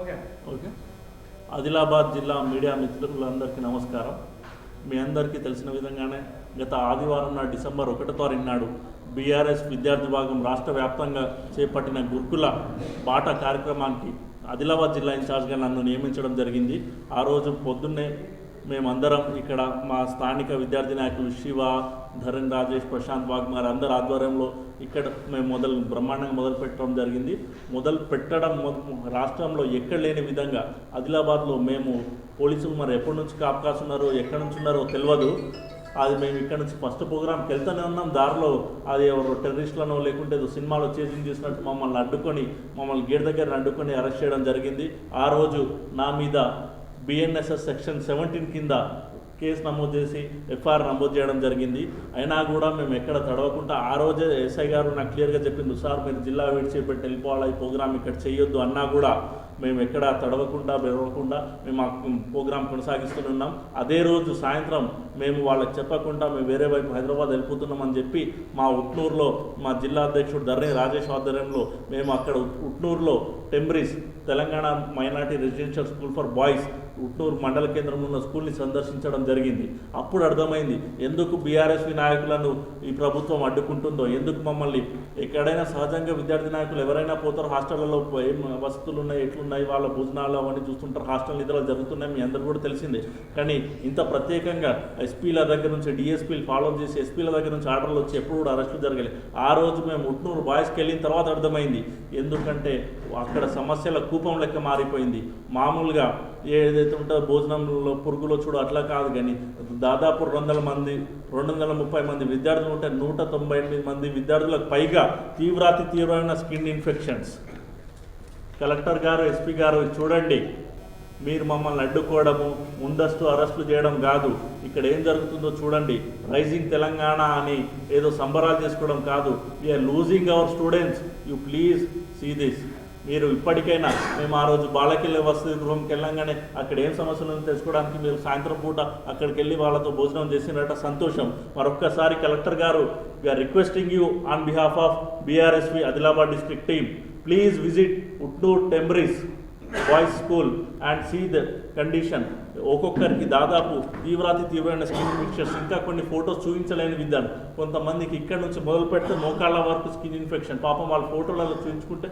Okay. Okay. Adilabad జిల్లా media మిత్రులందరికీ నమస్కారం. మీ అందరికీ తెలిసిన విధంగానే గత ఆదివారం నాడు డిసెంబర్ ఒకటో తారీఖు నాడు బీఆర్ఎస్ విద్యార్థి భాగం రాష్ట్ర వ్యాప్తంగా చేపట్టిన గురుకుల బాట కార్యక్రమానికి ఆదిలాబాద్ జిల్లా ఇన్ఛార్జ్గా నన్ను నియమించడం జరిగింది. ఆ రోజు పొద్దున్నే మేమందరం ఇక్కడ మా స్థానిక విద్యార్థి నాయకులు శివ ధరణ్ రాజేష్ ప్రశాంత్ వాగ్మార్ అందరి ఆధ్వర్యంలో ఇక్కడ మేము మొదలు బ్రహ్మాండంగా మొదలు పెట్టడం జరిగింది. మొదలు పెట్టడం మొ- రాష్ట్రంలో ఎక్కడ లేని విధంగా ఆదిలాబాద్లో మేము పోలీసులు మరి ఎప్పటి నుంచి అవకాశం ఉన్నారో ఎక్కడి నుంచి ఉన్నారో తెలియదు అది మేము ఇక్కడ నుంచి ఫస్ట్ ప్రోగ్రామ్కి వెళ్తూనే ఉన్నాం. దారిలో అది ఎవరు టెర్రరిస్ట్లనో లేకుంటే సినిమాలో చేసింగ్ చేసినట్టు మమ్మల్ని అడ్డుకొని మమ్మల్ని గేట్ దగ్గర అడ్డుకొని అరెస్ట్ చేయడం జరిగింది. ఆ రోజు నా మీద బిఎన్ఎస్ఎస్ సెక్షన్ సెవెంటీన్ కింద కేసు నమోదు చేసి ఎఫ్ఐఆర్ నమోదు చేయడం జరిగింది. అయినా కూడా మేము ఎక్కడ తడవకుండా ఆ రోజే ఎస్ఐ గారు నాకు క్లియర్గా చెప్పింది సార్ మీరు జిల్లా విడిచిపెట్టి వెళ్ళిపోవాలి ఈ ప్రోగ్రామ్ ఇక్కడ చేయొద్దు అన్నా కూడా మేము ఎక్కడ తడవకుండా బెదవకుండా మేము ఆ ప్రోగ్రాం కొనసాగిస్తూనే ఉన్నాం. అదే రోజు సాయంత్రం మేము వాళ్ళకి చెప్పకుండా మేము వేరే వైపు హైదరాబాద్ వెళ్ళిపోతున్నామని చెప్పి మా ఉట్నూరులో మా జిల్లా అధ్యక్షుడు ధరణి రాజేష్ ఆధ్వర్యంలో మేము అక్కడ ఉట్నూరులో TMREIS Telangana minority residential school for boys Utnoor మండల కేంద్రంలో ఉన్న స్కూల్ని సందర్శించడం జరిగింది. అప్పుడు అర్థమైంది ఎందుకు బీఆర్ఎస్వి నాయకులను ఈ ప్రభుత్వం అడ్డుకుంటుందో ఎందుకు మమ్మల్ని ఎక్కడైనా సహజంగా విద్యార్థి నాయకులు ఎవరైనా పోతారు హాస్టళ్ళలో ఏం వసతులు ఉన్నాయి ఎట్లున్నాయి వాళ్ళ భోజనాలు అవన్నీ చూస్తుంటారు హాస్టల్ నిధులు జరుగుతున్నాయి మీ అందరూ కూడా తెలిసిందే. కానీ ఇంత ప్రత్యేకంగా ఎస్పీల దగ్గర నుంచి డిఎస్పీలు ఫాలో చేసి ఎస్పీల దగ్గర నుంచి ఆర్డర్లు వచ్చి ఎప్పుడు కూడా అరెస్టులు జరగలేదు ఆ రోజు మేము ఉట్నూరు బాయ్స్కి వెళ్ళిన తర్వాత అర్థమైంది ఎందుకంటే అక్కడ సమస్యలకు కూపం లెక్క మారిపోయింది. మామూలుగా ఏదైతే ఉంటుందో భోజనంలో పురుగులో చూడు అట్లా కాదు కానీ దాదాపు రెండు వందల మంది రెండు వందల ముప్పై మంది విద్యార్థులు ఉంటే నూట తొంభై ఎనిమిది మంది విద్యార్థులకు పైగా తీవ్రాతి తీవ్రమైన స్కిన్ ఇన్ఫెక్షన్స్. కలెక్టర్ గారు ఎస్పీ గారు చూడండి. మీరు మమ్మల్ని అడ్డుకోవడము ముందస్తు అరెస్టులు చేయడం కాదు. ఇక్కడ ఏం జరుగుతుందో చూడండి. రైజింగ్ తెలంగాణ అని ఏదో సంబరాలు చేసుకోవడం కాదు. We are losing our students you please see this మీరు ఇప్పటికైనా మేము ఆ రోజు బాలకెళ్ళి వసతి గృహంకి వెళ్ళంగానే అక్కడ ఏం సమస్యలు తెలుసుకోవడానికి మీరు సాయంత్రం పూట అక్కడికి వెళ్ళి వాళ్ళతో భోజనం చేసినట్ట సంతోషం. మరొక్కసారి కలెక్టర్ గారు we are requesting you on behalf of BRSV Adilabad district team please visit Utnoor TMREIS boys school and see the condition ఒక్కొక్కరికి దాదాపు తీవ్రాతి తీవ్రమైన స్కిన్ ఇన్ఫెక్షన్స్ ఇంకా కొన్ని ఫొటోస్ చూపించలేని విద్యార్థులు కొంతమందికి ఇక్కడ నుంచి మొదలు పెడితే మోకాళ్ళ వరకు స్కిన్ ఇన్ఫెక్షన్. పాపం వాళ్ళ ఫోటోలలో చూపించుకుంటే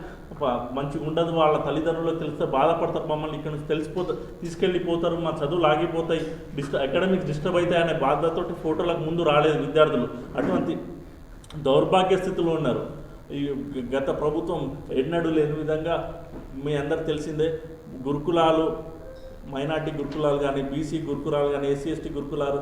మంచిగా ఉండదు వాళ్ళ తల్లిదండ్రులకు తెలిస్తే బాధపడతారు మమ్మల్ని ఇక్కడ నుంచి తెలిసిపోతారు తీసుకెళ్ళిపోతారు మా చదువులు ఆగిపోతాయి డిస్ట అకాడమిక్ డిస్టర్బ్ అవుతాయి అనే బాధతోటి ఫోటోలకు ముందు రాలేదు విద్యార్థులు. అటువంటి దౌర్భాగ్య స్థితిలో ఉన్నారు. ఈ గత ప్రభుత్వం ఎన్నడూ లేని విధంగా మీ అందరికి తెలిసిందే గురుకులాలు మైనార్టీ గురుకులాలు కానీ బీసీ గురుకులాలు కానీ ఎస్సీ ఎస్టీ గురుకులాలు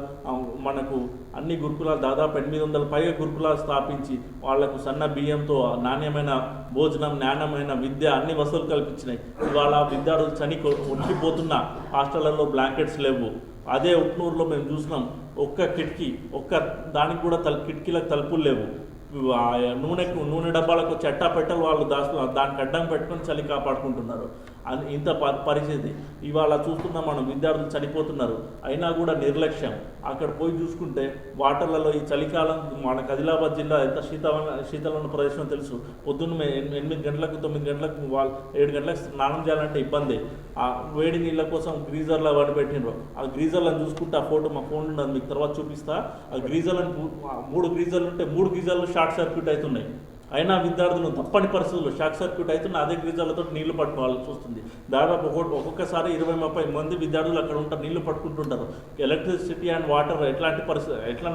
మనకు అన్ని గురుకులాలు దాదాపు ఎనిమిది వందల పైగా గురుకులాలు స్థాపించి వాళ్ళకు సన్న బియ్యంతో నాణ్యమైన భోజనం నాణ్యమైన విద్య అన్ని వసతులు కల్పించినాయి. ఇవాళ విద్యార్థులు చని ఒంటిపోతున్న హాస్టళ్ళలో బ్లాంకెట్స్ లేవు. అదే ఉట్నూరులో మేము చూసినాం ఒక్క కిటికీ ఒక్క దానికి కూడా తల కిటికీలకు తలుపులు లేవు. నూనెకు నూనె డబ్బాలకు చెట్టా పెట్టలు వాళ్ళు దాసు దానికి అడ్డం పెట్టుకొని చలి కాపాడుకుంటున్నారు. అని ఇంత ప- పరిస్థితి. ఇవాళ చూస్తున్నాం మనం విద్యార్థులు చనిపోతున్నారు. అయినా కూడా నిర్లక్ష్యం. అక్కడ పోయి చూసుకుంటే వాటర్లలో ఈ చలికాలం మన ఆదిలాబాద్ జిల్లా ఎంత శీతల శీతలమైన ప్రదేశం తెలుసు. పొద్దున్న ఎనిమిది గంటలకు తొమ్మిది గంటలకు వాళ్ళు ఏడు గంటలకు స్నానం చేయాలంటే ఇబ్బంది. ఆ వేడి నీళ్ళ కోసం గ్రీజర్లో వాడి పెట్టినారు ఆ గ్రీజర్లను చూసుకుంటే ఆ ఫోటో మా ఫోన్ ఉన్నది మీకు తర్వాత చూపిస్తా. ఆ గ్రీజర్లను మూడు గ్రీజర్లు ఉంటే మూడు గ్రీజర్లు షార్ట్ సర్క్యూట్ అవుతున్నాయి. అయినా విద్యార్థులు తప్పని పరిస్థితుల్లో షార్ట్ సర్క్యూట్ అయితే అదే గ్రీజాలతో నీళ్ళు పట్టుకోవాల్సి వస్తుంది. దాదాపు ఒక్కొక్కసారి ఇరవై ముప్పై మంది విద్యార్థులు అక్కడ ఉంటారు నీళ్ళు పట్టుకుంటుంటారు. ఎలక్ట్రిసిటీ అండ్ వాటర్ ఎట్లాంటి పరిస్థితి ఎట్లా